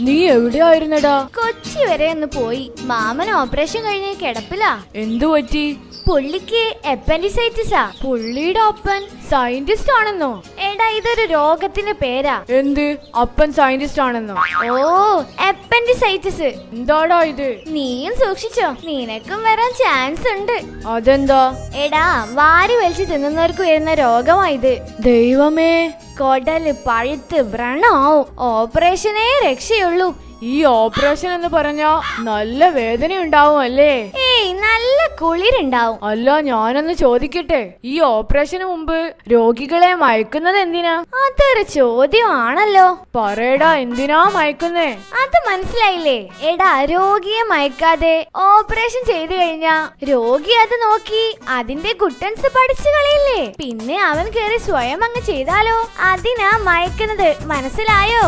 നീ എവിടെയായിരുന്നടാ? കൊച്ചി വരെ ഒന്ന് പോയി. മാമൻ ഓപ്പറേഷൻ കഴിഞ്ഞ് കിടപ്പിലാ. എന്തു പറ്റി? പുള്ളിക്ക് എപ്പൻഡിസൈറ്റിസാ പുള്ളിയുടെ അപ്പൻ സയന്റിസ്റ്റ് ആണെന്നോ? എടാ ഇതൊരു രോഗത്തിന്റെ പേരാ. എന്ത്? അപ്പൻ സയന്റിസ്റ്റ് ആണെന്നോ? ഓ അപ്പൻഡിസൈറ്റിസ് എന്താടാ ഇത്? നീയും സൂക്ഷിച്ചോ. നിനക്കും വരാൻ ചാൻസ് ഉണ്ട്. അതെന്താ? എടാ വാരി വലിച്ചു തിന്നുന്നവർക്ക് വരുന്ന രോഗമായത് ദൈവമേ. കൊടൽ പഴുത്ത് വ്രണാവും ഓപ്പറേഷനേ രക്ഷയുള്ളൂ. ഈ ഓപ്പറേഷൻ എന്ന് പറഞ്ഞാ നല്ല വേദന ഉണ്ടാവും അല്ലേ? ഏയ് നല്ല കുളിരുണ്ടാവും. അല്ല ഞാനൊന്ന് ചോദിക്കട്ടെ. ഈ ഓപ്പറേഷന് മുമ്പ് രോഗികളെ മയക്കുന്നത് എന്തിനാ? അതൊരു ചോദ്യമാണല്ലോ. പറയടാ എന്തിനാ മയക്കുന്നേ? അത് മനസ്സിലായില്ലേ? എടാ രോഗിയെ മയക്കാതെ ഓപ്പറേഷൻ ചെയ്തു കഴിഞ്ഞാ രോഗി അത് നോക്കി അതിന്റെ കുട്ടൻസ് പഠിച്ചു കളയില്ലേ? പിന്നെ അവൻ കേറി സ്വയം അങ്ങ് ചെയ്താലോ? അതിനാ മയക്കുന്നത്. മനസ്സിലായോ?